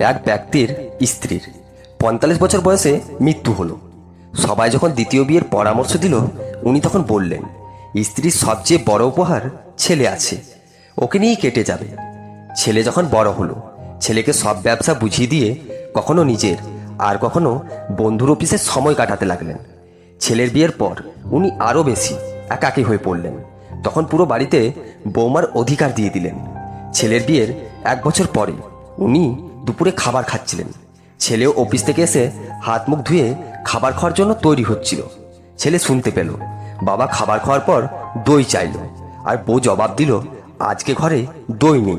এক ব্যক্তির স্ত্রীর। পঁয়তাল্লিশ বছর বয়সে মৃত্যু হলো। সবাই যখন দ্বিতীয় বিয়ের পরামর্শ দিল, উনি তখন বললেন, স্ত্রীর সবচেয়ে বড় উপহার ছেলে আছে। ওকে নিয়েই কেটে যাবে। ছেলে যখন বড় হলো, ছেলেকে সব ব্যবসা বুঝিয়ে দিয়ে কখনো নিজের আর কখনো বন্ধুর অফিসে সময় কাটাতে লাগলেন। ছেলের বিয়ের পর উনি আরও বেশি একাকী হয়ে পড়লেন। তখন পুরো বাড়িতে বৌমার অধিকার দিয়ে দিলেন। ছেলের বিয়ের এক বছর পরে উনি দুপুরে খাবার খাচ্ছিলেন। ছেলেও অফিস থেকে এসে হাত মুখ ধুয়ে খাবার খাওয়ার জন্য তৈরি হচ্ছিল। ছেলে শুনতে পেল। বাবা খাবার খাওয়ার পর দই চাইলো আর বউ জবাব দিল, আজকে ঘরে দই নেই।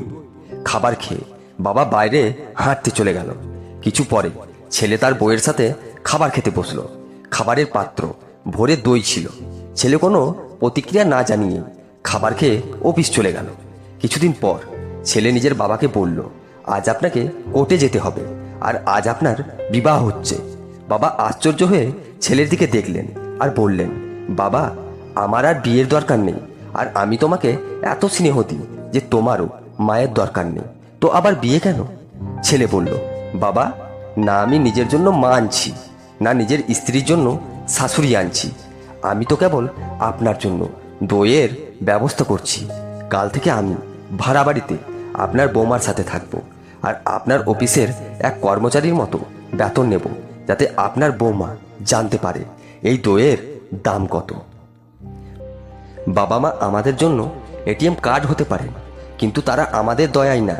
খাবার খেয়ে বাবা বাইরে হাঁটতে চলে গেল। কিছু পরে ছেলে তার বউয়ের সাথে খাবার খেতে বসল। খাবারের পাত্র ভরে দই ছিল। ছেলে কোনো প্রতিক্রিয়া না জানিয়ে খাবার খেয়ে অফিস চলে গেল। কিছুদিন পর ছেলে নিজের বাবাকে বলল আজ আপনাকে কোর্টে যেতে হবে। আর আজ আপনার বিবাহ হচ্ছে। বাবা আশ্চর্য হয়ে ছেলের দিকে দেখলেন আর বললেন, বাবা, আমার আর বিয়ের দরকার নেই। আর আমি তোমাকে এত স্নেহ দিই যে তোমারও মায়ের দরকার নেই। তো আবার বিয়ে কেন? ছেলে বলল, বাবা, না আমি নিজের জন্য মা আনছি, না নিজের স্ত্রীর জন্য শাশুড়ি আনছি। আমি তো কেবল আপনার জন্য দইয়ের ব্যবস্থা করছি। কাল থেকে আমি ভাড়া বাড়িতে আপনার বৌমার সাথে থাকব। আর আপনার অফিসের এক কর্মচারীর মতো বেতন নেব যাতে আপনার বৌমা জানতে পারে এই দইয়ের দাম কত। বাবা মা আমাদের জন্য এটিএম কার্ড হতে পারে, কিন্তু তারা আমাদের দয়ায় না,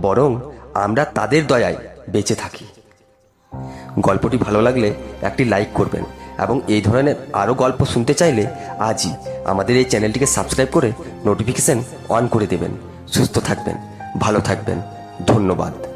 বরং আমরা তাদের দয়ায় বেঁচে থাকি। গল্পটি ভালো লাগলে একটি লাইক করবেন এবং এই ধরনের আরও গল্প শুনতে চাইলে আজই আমাদের এই চ্যানেলটিকে সাবস্ক্রাইব করে নোটিফিকেশন অন করে দেবেন। সুস্থ থাকবেন, ভালো থাকবেন। ধন্যবাদ।